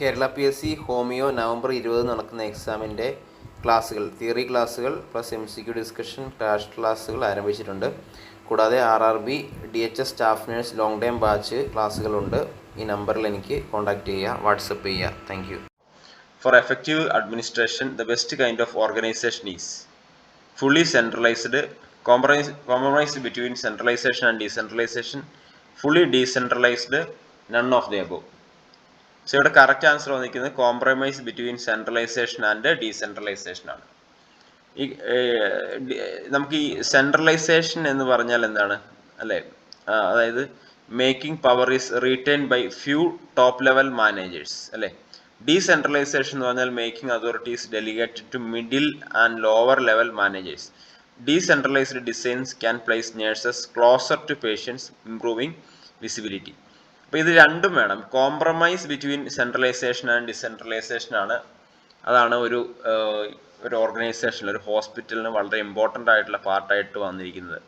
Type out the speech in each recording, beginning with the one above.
Kerala P S C homeo November ഇരുപത് നടക്കുന്ന എക്സാമിന്റെ ക്ലാസ്സുകൾ തിയറി ക്ലാസ്സുകൾ plus M C Q discussion crash ക്ലാസ്സുകൾ ആരംഭിച്ചിട്ടുണ്ട്. കൂടാതെ R R B D H S staff nurse long term batch ക്ലാസ്സുകളുണ്ട്. ഈ നമ്പറിൽ എനിക്ക് കോൺടാക്ട് ചെയ്യുക വാട്സപ്പ് ചെയ്യുക. Thank you. For effective administration the best kind of organisation is fully centralised compromise compromise between centralisation and decentralisation fully decentralised none of the above so ഇവിടെ correct answer വന്നിരിക്കുന്നത് compromise between centralisation and decentralisation ആണ്. ഈ നമുക്ക് ഈ centralisation എന്ന് പറഞ്ഞാൽ എന്താണ്? അല്ലേ? അതായത് making power is retain by few top level managers അല്ലേ? ഡീസെൻട്രലൈസേഷൻ എന്ന് പറഞ്ഞാൽ making authorities delegated to middle and lower level managers decentralised designs can place nurses closer to patients improving visibility അപ്പോൾ ഇത് രണ്ടും വേണം. Compromise between centralisation and decentralisation ആണ്. അതാണ് ഒരു ഒരു ഓർഗനൈസേഷനിൽ ഒരു ഹോസ്പിറ്റലിന് വളരെ ഇമ്പോർട്ടന്റ് ആയിട്ടുള്ള പാർട്ടായിട്ട് വന്നിരിക്കുന്നത്.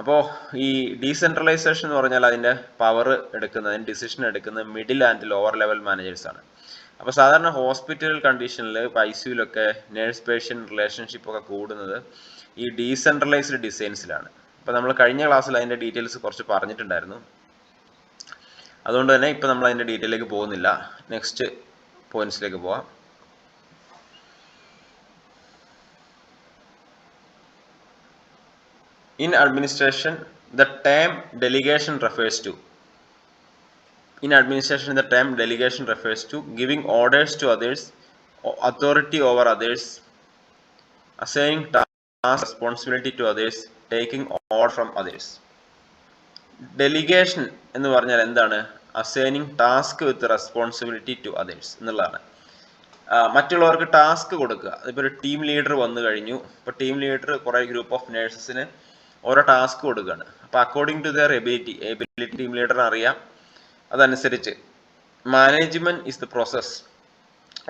അപ്പോൾ ഈ ഡീസെൻട്രലൈസേഷൻ എന്ന് പറഞ്ഞാൽ അതിന്റെ പവർ എടുക്കുന്ന അതിന്റെ ഡിസിഷൻ എടുക്കുന്നത് middle and lower level managers ആണ്. അപ്പോൾ സാധാരണ ഹോസ്പിറ്റൽ കണ്ടീഷനിൽ ഇപ്പോൾ ഐ സിയുലൊക്കെ നേഴ്സ് പേഷ്യന്റ് റിലേഷൻഷിപ്പ് ഒക്കെ കൂടുന്നത് ഈ ഡീസെൻട്രലൈസ്ഡ് ഡിസൈൻസിലാണ് അപ്പോൾ നമ്മൾ കഴിഞ്ഞ ക്ലാസ്സിൽ അതിന്റെ ഡീറ്റെയിൽസ് കുറച്ച് പറഞ്ഞിട്ടുണ്ടായിരുന്നു. അതുകൊണ്ട് തന്നെ ഇപ്പം നമ്മൾ അതിന്റെ ഡീറ്റെയിലേക്ക് പോകുന്നില്ല. നെക്സ്റ്റ് പോയിൻസിലേക്ക് പോവാം. In administration the term delegation refers to in administration the term delegation refers to giving orders to others authority over others assigning task responsibility to others taking order from others delegation എന്ന് പറഞ്ഞാൽ എന്താണ്? Assigning task with responsibility to others എന്നുള്ളതാണ്. മറ്റുള്ളവർക്ക് task കൊടുക്കുക. അതിപ്പോൾ ഒരു team leader വന്നു കഴിഞ്ഞു. ഇപ്പോൾ ടീം ലീഡർ കുറേ ഗ്രൂപ്പ് ഓഫ് നേഴ്സസിന് ഓരോ ടാസ്ക് കൊടുക്കുകയാണ്. അപ്പോൾ according to their ability ability team ലീഡറിന് അറിയാം. അതനുസരിച്ച് management is the process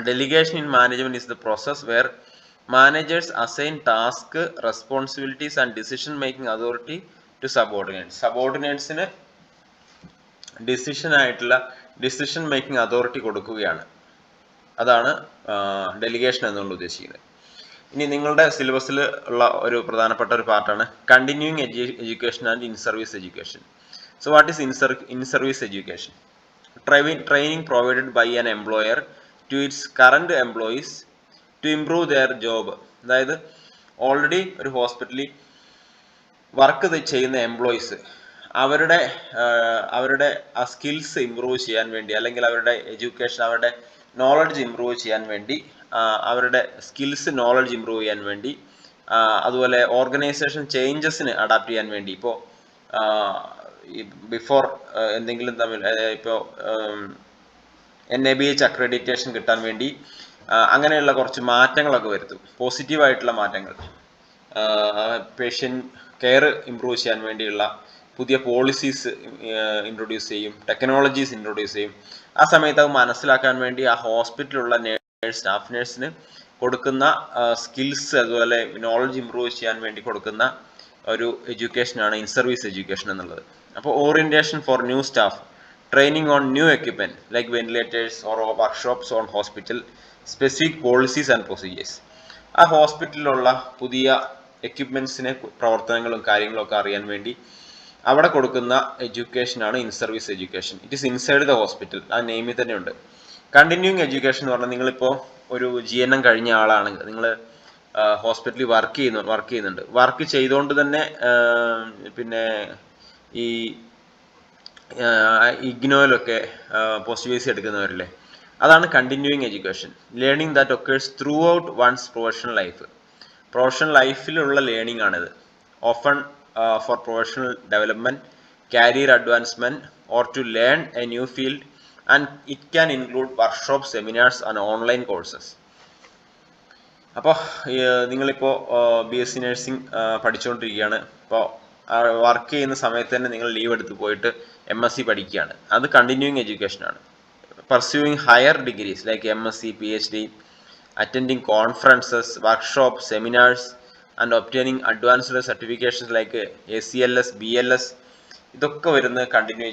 delegation in management is the process where managers assign task responsibilities and decision making authority to subordinates സബോർഡിനേറ്റ്സിന് decision ആയിട്ടുള്ള decision making authority കൊടുക്കുകയാണ്. അതാണ് delegation എന്നുകൊണ്ട് ഉദ്ദേശിക്കുന്നത്. ഇനി നിങ്ങളുടെ സിലബസിൽ ഉള്ള ഒരു പ്രധാനപ്പെട്ട ഒരു പാർട്ടാണ് continuing education and in service education so what is in in service education training provided by an employer to its current employees to improve their job അതായത് ഓൾറെഡി ഒരു ഹോസ്പിറ്റലിൽ വർക്ക് ചെയ്യുന്ന എംപ്ലോയീസ് അവരുടെ അവരുടെ ആ സ്കിൽസ് ഇമ്പ്രൂവ് ചെയ്യാൻ വേണ്ടി അല്ലെങ്കിൽ അവരുടെ എഡ്യൂക്കേഷൻ അവരുടെ നോളജ് ഇമ്പ്രൂവ് ചെയ്യാൻ വേണ്ടി അവരുടെ സ്കിൽസ് നോളജ് ഇമ്പ്രൂവ് ചെയ്യാൻ വേണ്ടി അതുപോലെ ഓർഗനൈസേഷൻ ചേഞ്ചസിന് അഡാപ്റ്റ് ചെയ്യാൻ വേണ്ടി. ഇപ്പോൾ ബിഫോർ എന്തെങ്കിലും തമ്മിൽ ഇപ്പോൾ N A B H accreditation കിട്ടാൻ വേണ്ടി അങ്ങനെയുള്ള കുറച്ച് മാറ്റങ്ങളൊക്കെ വരുത്തും. പോസിറ്റീവായിട്ടുള്ള മാറ്റങ്ങൾ. പേഷ്യൻ കെയർ ഇമ്പ്രൂവ് ചെയ്യാൻ വേണ്ടിയുള്ള പുതിയ പോളിസീസ് ഇൻട്രൊഡ്യൂസ് ചെയ്യും ടെക്നോളജീസ് ഇൻട്രൊഡ്യൂസ് ചെയ്യും. ആ സമയത്ത് അത് മനസ്സിലാക്കാൻ വേണ്ടി ആ ഹോസ്പിറ്റലിലുള്ള നേഴ്സ് സ്റ്റാഫ് നേഴ്സിന് കൊടുക്കുന്ന സ്കിൽസ് അതുപോലെ നോളജ് ഇമ്പ്രൂവ് ചെയ്യാൻ വേണ്ടി കൊടുക്കുന്ന ഒരു എഡ്യൂക്കേഷനാണ് ഇൻ സർവീസ് എഡ്യൂക്കേഷൻ എന്നുള്ളത്. അപ്പോൾ orientation for new staff training on new equipment like ventilators or workshops on hospital specific policies and procedures ആ ഹോസ്പിറ്റലിലുള്ള പുതിയ എക്യുപ്മെന്റ്സിനെ പ്രവർത്തനങ്ങളും കാര്യങ്ങളൊക്കെ അറിയാൻ വേണ്ടി അവിടെ കൊടുക്കുന്ന എഡ്യൂക്കേഷൻ ആണ് in service education it is inside the hospital ആ നെയിമിൽ തന്നെ ഉണ്ട്. കണ്ടിന്യൂയിങ് എഡ്യൂക്കേഷൻ എന്ന് പറഞ്ഞാൽ നിങ്ങളിപ്പോൾ ഒരു ജി എൻ എം കഴിഞ്ഞ ആളാണെങ്കിൽ നിങ്ങൾ ഹോസ്പിറ്റലിൽ വർക്ക് ചെയ്യുന്നു വർക്ക് ചെയ്യുന്നുണ്ട്. വർക്ക് ചെയ്തുകൊണ്ട് തന്നെ പിന്നെ ഈ ഇഗ്നോയിലൊക്കെ പോസ്റ്റ് ബി സി എടുക്കുന്നവരില്ലേ അതാണ് continuing education learning that occurs throughout one's professional life professional ലൈഫിലുള്ള learning ആണിത്. Often for professional development career advancement or to learn a new field and it can include workshop seminars and online courses അപ്പോൾ നിങ്ങളിപ്പോൾ B S C nursing പഠിച്ചുകൊണ്ടിരിക്കുകയാണ് അപ്പോൾ work ചെയ്യുന്ന സമയത്ത് തന്നെ നിങ്ങൾ leave എടുത്ത് പോയിട്ട് എം എസ് സി പഠിക്കുകയാണ്. അത് കണ്ടിന്യൂയിങ് എഡ്യൂക്കേഷൻ ആണ്. Pursuing higher degrees like M S C P H D attending conferences workshop seminars and obtaining advanced certifications like A C L S B L S ഇതൊക്കെ വരുന്നത് continue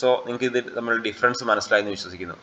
so നിങ്ങൾക്ക് ഇത് നമ്മൾ difference മനസ്സിലായെന്ന് വിശ്വസിക്കുന്നു.